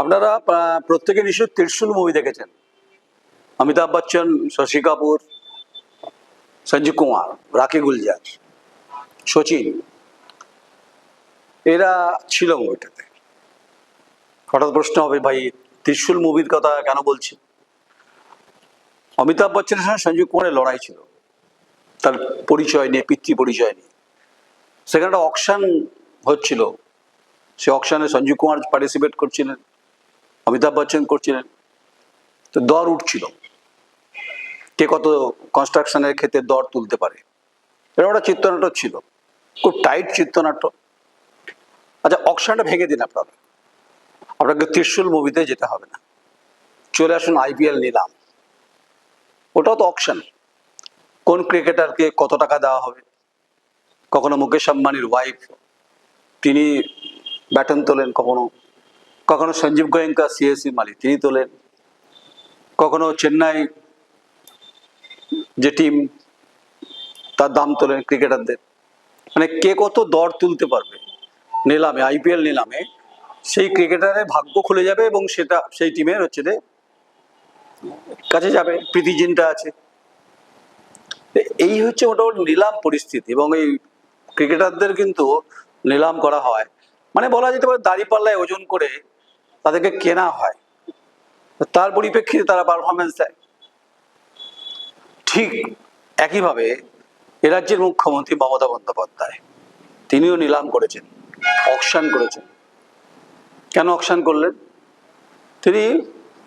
আপনারা প্রত্যেকে নিশ্চয় ত্রিশুল মুভি দেখেছেন। অমিতাভ বচ্চন, শশী কাপুর, সঞ্জীব কুমার, রাকি গুলজার সচিন এরা ছিল মুভিটাতে হঠাৎ প্রশ্ন হবে, ভাই, ত্রিশুল মুভির কথা কেন বলছি অমিতাভ বচ্চনের সঙ্গে সঞ্জীব কুমারের লড়াই ছিল। তার পরিচয় নিয়ে, পিতৃ পরিচয় নিয়ে। সেখানে একটা অকশান হচ্ছিল। সে অকশানে সঞ্জীব কুমার পার্টিসিপেট করছিলেন। অমিতাভ বচ্চন করছিলেন। তো দর উঠছিল। কে কত কনস্ট্রাকশনের ক্ষেত্রে দর তুলতে পারে। এরকম একটা চিত্রনাট্য ছিল। খুব টাইট চিত্রনাট্য। আচ্ছা অকশানটা ভেঙে দিন আপনারা। আপনাকে ত্রিশুল মুভিতে যেতে হবে না। চলে আসুন আইপিএল নিলাম। ওটাও তো অকশন কোন ক্রিকেটারকে কত টাকা দেওয়া হবে? কখনো মুকেশ আম্বানির ওয়াইফ তিনি ব্যাটন তোলেন কখনো? কখনো সঞ্জীব গোয়েঙ্কা সিএসসি মালিক, তিনি তোলেন। কখনো চেন্নাই যে টিম তার দাম তোলেন ক্রিকেটারদের মানে কে কত দর তুলতে পারবে? নিলামে আইপিএল নিলামে, সেই ক্রিকেটারের ভাগ্য খুলে যাবে এবং সেটা, সেই টিমের হচ্ছে যে কাছে যাবে, প্রীতি জিনটা আছে। এই হচ্ছে মোটামুটি নিলাম পরিস্থিতি এবং এই ক্রিকেটারদের কিন্তু নিলাম করা হয়। মানে বলা যেতে পারে দাঁড়িপাল্লায় ওজন করে তাদেরকে কেনা হয়। তার পরিপ্রেক্ষিতে তারা পারফরমেন্স দেয়। ঠিক একইভাবে এ রাজ্যের মুখ্যমন্ত্রী মমতা বন্দ্যোপাধ্যায়, তিনিও নিলাম করেছেন অকশান করেছেন। কেন অকশান করলেন? তিনি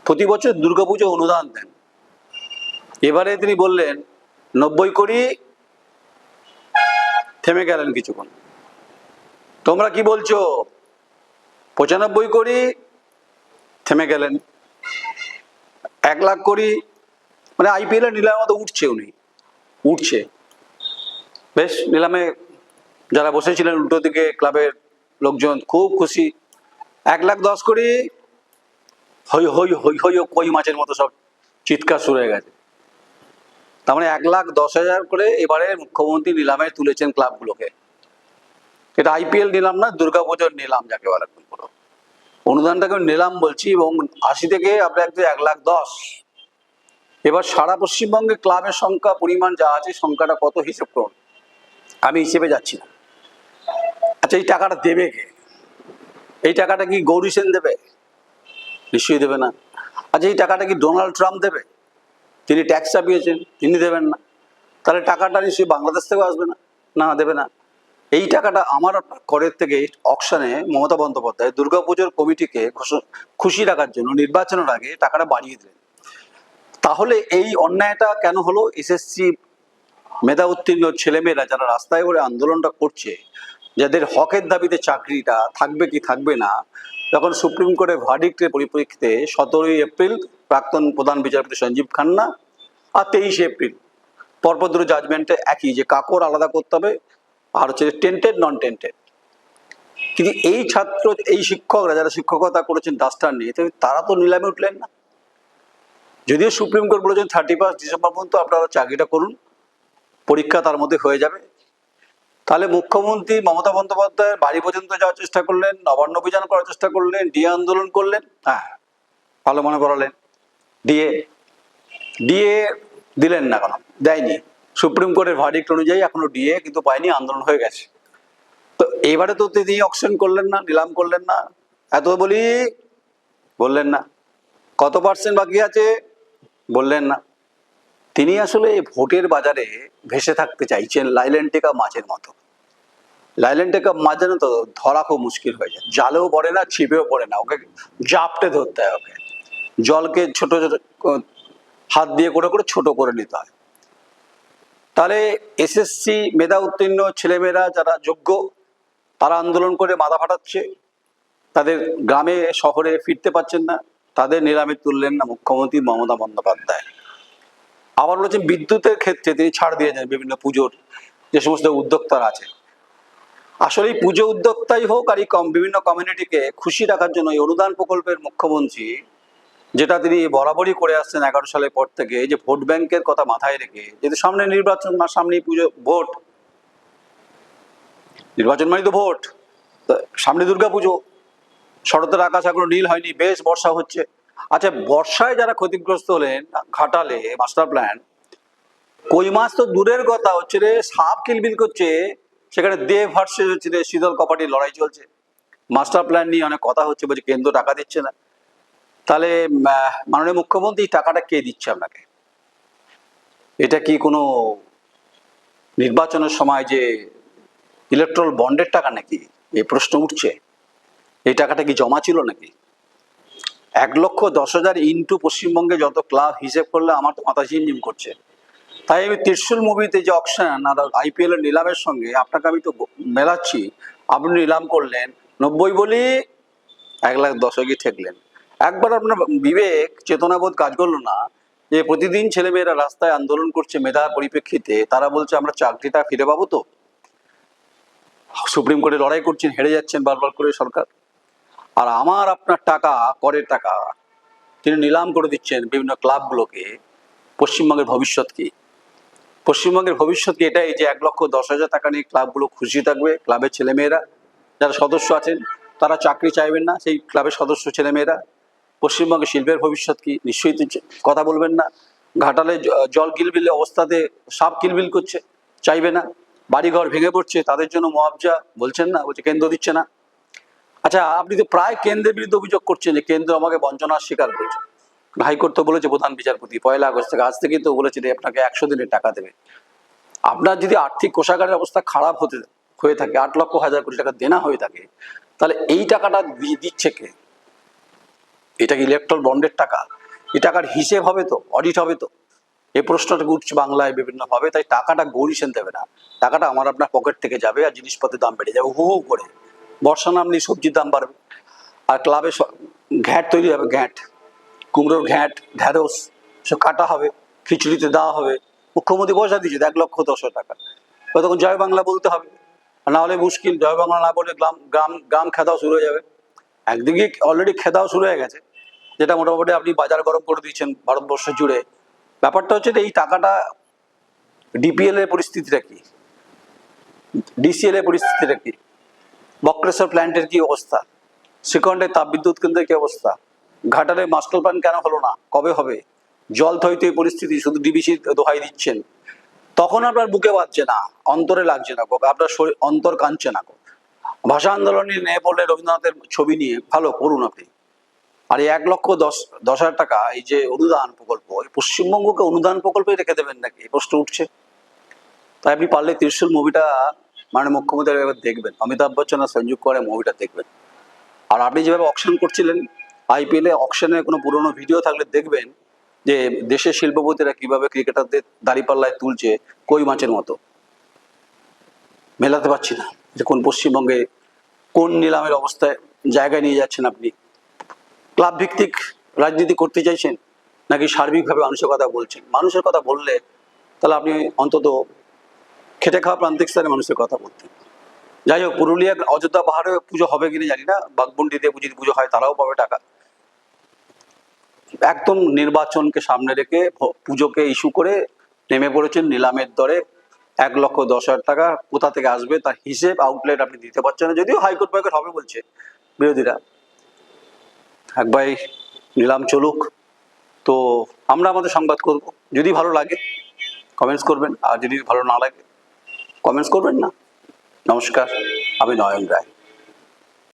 প্রতি বছর দুর্গাপুজো অনুদান দেন। এবারে তিনি বললেন, নব্বই কোটি থেমে গেলেন কিছুক্ষণ। তোমরা কি বলছো? পঁচানব্বই কোটি থেমে গেলেন। এক লাখ কোটি মানে আইপিএল এর নিলামে মতো উঠছে উনি উঠছে। বেশ, নিলামে যারা বসেছিলেন উল্টো দিকে ক্লাবের লোকজন খুব খুশি। এক লাখ দশ কোটি হই হই হই হই কই মাছের মতো সব চিৎকার শুরু হয়ে গেছে। তার মানে এক লাখ দশ হাজার করে এবারে মুখ্যমন্ত্রী নিলামে তুলেছেন ক্লাবগুলোকে। এটা আইপিএল নিলাম না, দুর্গাপুজোর নিলাম, যাকে বলে। পুরো অনুদানটাকে নিলাম বলছি এবং আশি থেকে আপনি একদম এক লাখ দশ। এবার সারা পশ্চিমবঙ্গে ক্লাবের সংখ্যা, পরিমাণ যা আছে, সংখ্যাটা কত হিসেব করুন। আমি হিসেবে যাচ্ছি না। আচ্ছা এই টাকাটা দেবে কে? এই টাকাটা কি গৌরী সেন দেবে? নিশ্চয়ই দেবে না। আচ্ছা এই টাকাটা কি ডোনাল্ড ট্রাম্প দেবে? তিনি ট্যাক্স চাপিয়েছেন, তিনি দেবেন না। তাহলে টাকাটা নিশ্চয়ই বাংলাদেশ থেকেও আসবে না? না, দেবে না। এই টাকাটা আমার করের থেকে অকশনে মমতা বন্দ্যোপাধ্যায় দুর্গাপুজোর কমিটিকে খুশি রাখার জন্য, নির্বাচনের আগে টাকাটা বাড়িয়ে দিলেন। তাহলে এই অন্যায়টা কেন হলো? এসএসসি মেধা উত্তীর্ণ ছেলেমেয়েরা যারা রাস্তায় করে আন্দোলনটা করছে, যাদের হকের দাবিতে চাকরিটা থাকবে কি থাকবে না, যখন সুপ্রিম কোর্টের ভার্ডিক্টের পরিপ্রেক্ষিতে সতেরোই এপ্রিল প্রাক্তন প্রধান বিচারপতি সঞ্জীব খান্না আর তেইশে এপ্রিল, পরপর দুটো জাজমেন্টে একই যে কাকর আলাদা করতে হবে আর হচ্ছে টেন্টেড নন টেন্টেড কিন্তু এই ছাত্র, এই শিক্ষকরা যারা শিক্ষকতা করেছেন দাস্টার নিয়ে তারা তো নিলামে উঠলেন না। যদিও সুপ্রিম কোর্ট বলেছেন থার্টি ফার্স্ট ডিসেম্বর পর্যন্ত আপনারা চাকরিটা করুন, পরীক্ষা তার মধ্যে হয়ে যাবে। তাহলে মুখ্যমন্ত্রী মমতা বন্দ্যোপাধ্যায় বাড়ি পর্যন্ত যাওয়ার চেষ্টা করলেন, নবান্ন অভিযান করার চেষ্টা করলেন, ডিএ আন্দোলন করলেন হ্যাঁ ভালো মনে করালেন। ডিএ ডিএ দিলেন না কেন? দেয়নি। সুপ্রিম কোর্টের ভার্ডিক্ট অনুযায়ী এখনও ডিএ কিন্তু পায়নি, আন্দোলন হয়ে গেছে। তো এবারে তো তিনি অকশন করলেন না, নিলাম করলেন না। এত বলি বললেন না। কত পার্সেন্ট বাকি আছে বললেন না। তিনি আসলে ভোটের বাজারে ভেসে থাকতে চাইছেন লাইলেন টেকা মাছের মতো। লাইলেন টেকা মাছ জানো তো, ধরা খুব মুশকিল হয়ে যায়। জালেও পড়ে না, ছিপেও পড়ে না, ওকে জাপটে ধরতে হয় ওকে। জলকে ছোট ছোট, হাত দিয়ে করে করে ছোট করে নিতে হয়। তাহলে এসএসসি মেধা উত্তীর্ণ ছেলেমেয়েরা যারা যোগ্য, তারা আন্দোলন করে মাথা ফাটাচ্ছে। তাদের গ্রামে, শহরে ফিরতে পারছেন না। তাদের নিলামে তুললেন না মুখ্যমন্ত্রী মমতা বন্দ্যোপাধ্যায়। আবার বলেছেন বিদ্যুতের ক্ষেত্রে তিনি ছাড় দিয়ে দিয়েছেন বিভিন্ন পুজোর, যে সমস্ত উদ্যোক্তারা আছে। আসলে পুজো উদ্যোক্তাই হোক আর এই বিভিন্ন কমিউনিটিকে খুশি রাখার জন্য এই অনুদান প্রকল্পের মুখ্যমন্ত্রী যেটা তিনি বরাবরই করে আসছেন এগারো সালের পর থেকে, এই যে ভোট ব্যাংকের কথা মাথায় রেখে, যেহেতু সামনে নির্বাচন মাস সামনেই পুজো, ভোট। নির্বাচন মানে তো ভোট। সামনে দুর্গা পুজো, শরতের আকাশ এখনও নীল হয়নি, বেশ বর্ষা হচ্ছে। আচ্ছা বর্ষায় যারা ক্ষতিগ্রস্ত হলেন, ঘাটালে, মাস্টার প্ল্যান, কই মাছ তো দূরের কথা হচ্ছে রে, সাপ কিলবিল করছে, সেখানে দেব ভার্সেস হচ্ছে রে, শীতল কপাটির লড়াই চলছে। মাস্টার প্ল্যান নিয়ে অনেক কথা হচ্ছে, বলছে কেন্দ্র টাকা দিচ্ছে না। তাহলে মাননীয় মুখ্যমন্ত্রী টাকাটা কে দিচ্ছে আপনাকে? এটা কি কোনো নির্বাচনের সময় যে ইলেকট্রাল বন্ডের টাকা নাকি? এই প্রশ্ন উঠছে। এই টাকাটা কি জমা ছিল নাকি? এক লক্ষ দশ হাজার ইন্টু পশ্চিমবঙ্গে যত ক্লাব হিসেব করলে আমার তো মাথা ঝিমঝিম করছে। তাই আমি ত্রিশুল মুভিতে যে অকশন আর আইপিএল এর নিলামের সঙ্গে আপনাকে আমি তো মেলাচ্ছি। আপনি নিলাম করলেন। নব্বই বলি এক লাখ দশকে ঠেকলেন। একবার আপনার বিবেক চেতনাবোধ কাজ করল না যে প্রতিদিন ছেলেমেয়েরা রাস্তায় আন্দোলন করছে মেধার পরিপ্রেক্ষিতে, তারা বলছে, আমরা চাকরিটা ফিরে পাবো তো? সুপ্রিম কোর্টে লড়াই করছেন, হেরে যাচ্ছেন বারবার করে সরকার। আর আমার, আপনার টাকা, করের টাকা, তিনি নিলাম করে দিচ্ছেন বিভিন্ন ক্লাবগুলোকে, পশ্চিমবঙ্গের ভবিষ্যৎ কি? পশ্চিমবঙ্গের ভবিষ্যৎ কি এটাই যে এক লক্ষ দশ হাজার টাকা নিয়ে ক্লাবগুলো খুশি থাকবে, ক্লাবের ছেলেমেয়েরা, যারা সদস্য আছেন, তারা চাকরি চাইবেন না, সেই ক্লাবের সদস্য ছেলেমেয়েরা। পশ্চিমবঙ্গের শিল্পের ভবিষ্যৎ কি? নিশ্চয়ই কথা বলবেন না। ঘাটালে জল কিলবিল অবস্থাতে সাপ কিলবিল করছে, চাইবে না। বাড়িঘর ভেঙে পড়ছে, তাদের জন্য মুআবজা বলছেন না, বলছে কেন্দ্র দিচ্ছে না। আচ্ছা আপনি তো প্রায় কেন্দ্রের বিরুদ্ধে অভিযোগ করছেন যে কেন্দ্র আমাকে বঞ্চনার স্বীকার করছে। হাইকোর্ট তো বলেছে প্রধান বিচারপতি, পয়লা আগস্ট থেকে আজ থেকে তো বলেছে যে আপনাকে একশো দিনের টাকা দেবে। আপনার যদি আর্থিক কোষাগারের অবস্থা খারাপ হতে, হয়ে থাকে, আট লক্ষ, হাজার কোটি টাকা দেনা হয়ে থাকে, তাহলে এই টাকাটা দিচ্ছে কে? এটা কি ইলেকট্রাল বন্ডের টাকা? এ টাকার হিসেব হবে তো অডিট হবে তো। এই প্রশ্নটা উঠছে বাংলায় বিভিন্ন ভাবে তাই টাকাটা গৌরিশেন দেবে না। টাকাটা আমার আপনার পকেট থেকে যাবে আর জিনিসপত্রের দাম বেড়ে যাবে। হু হু করে। বর্ষা নামলেই সবজির দাম বাড়বে। আর ক্লাবে স- ঘ্যাট তৈরি হবে, ঘ্যাট। কুমড়োর ঘ্যাট, ঢ্যাঁড়স, সব কাটা হবে। খিচুড়িতে দেওয়া হবে। মুখ্যমন্ত্রী পয়সা দিয়েছে, এক লক্ষ দশ টাকা। তখন জয় বাংলা বলতে হবে। না হলে মুশকিল, জয় বাংলা না বলে গ্রাম গ্রাম গ্রাম খেদাও শুরু হয়ে যাবে। একদিকে অলরেডি খেদাও শুরু হয়ে গেছে। যেটা মোটামুটি আপনি বাজার গরম করে দিয়েছেন ভারতবর্ষ জুড়ে। ব্যাপারটা হচ্ছে এই টাকাটা ডিপিএল এর পরিস্থিতিটা কি? ডিসিএল এর পরিস্থিতিটা কি? বক্রেশ্বর প্ল্যান্টের কি অবস্থা? শ্রীখণ্ডের তাপবিদ্যুৎ কেন্দ্রের কি অবস্থা? ঘাটালে মাস্টার প্ল্যান কেন হলো না? কবে হবে? জল থইতে পরিস্থিতি, শুধু ডিবিসি দোহাই দিচ্ছেন। তখন আপনার বুকে বাজছে না, অন্তরে লাগছে না আপনার শরীর অন্তর কাঁদছে না। ভাষা আন্দোলনে নিয়ে পড়লে রবীন্দ্রনাথের ছবি নিয়ে, ভালো করুন আপনি। আর এক লক্ষ দশ দশ হাজার টাকা এই যে অনুদান প্রকল্প পশ্চিমবঙ্গকে অনুদান প্রকল্পে রেখে দেবেন নাকি? প্রশ্ন উঠছে। তাই আপনি পারলে ত্রিশুল মুভিটা মানে মুখ্যমন্ত্রী একবার দেখবেন। অমিতাভ বচ্চন আর সঞ্জীব করে মুভিটা দেখবেন। আর আপনি যেভাবে অকশন করছিলেন আইপিএলে অকশনে কোনো পুরনো ভিডিও থাকলে দেখবেন যে দেশের শিল্পপতিরা কীভাবে ক্রিকেটারদের দাঁড়িপাল্লায় তুলছে কই মাছের মতো। মেলাতে পারছি না যে কোন পশ্চিমবঙ্গে কোন নিলামের অবস্থায় জায়গায় নিয়ে যাচ্ছেন আপনি। ক্লাব ভিত্তিক রাজনীতি করতে চাইছেন নাকি সার্বিকভাবে মানুষের কথা বলছেন? মানুষের কথা বললে তাহলে আপনি অন্তত খেটে খাওয়া প্রান্তিক স্তরে মানুষের কথা বলতেন। যাই হোক, পুরুলিয়া, অযোধ্যা পাহাড়ে পুজো হবে কিনা জানি না, বাঘবন্ডিতে পুজো পুজো হয় তারাও পাবে টাকা। একদম নির্বাচনকে সামনে রেখে পুজোকে ইস্যু করে নেমে পড়েছেন নিলামের দরে এক লক্ষ দশ হাজার টাকা। কোথা থেকে আসবে তার হিসেব আউটলেট আপনি দিতে পারছেন না, যদিও হাইকোর্ট ফাইকোর্ট হবে বলছে বিরোধীরা। একবার নিলাম চলুক। তো আমরা আমাদের সংবাদ করব। যদি ভালো লাগে কমেন্টস করবেন, আর যদি ভালো না লাগে কমেন্টস করবেন না। নমস্কার, আমি নয়ন রায়।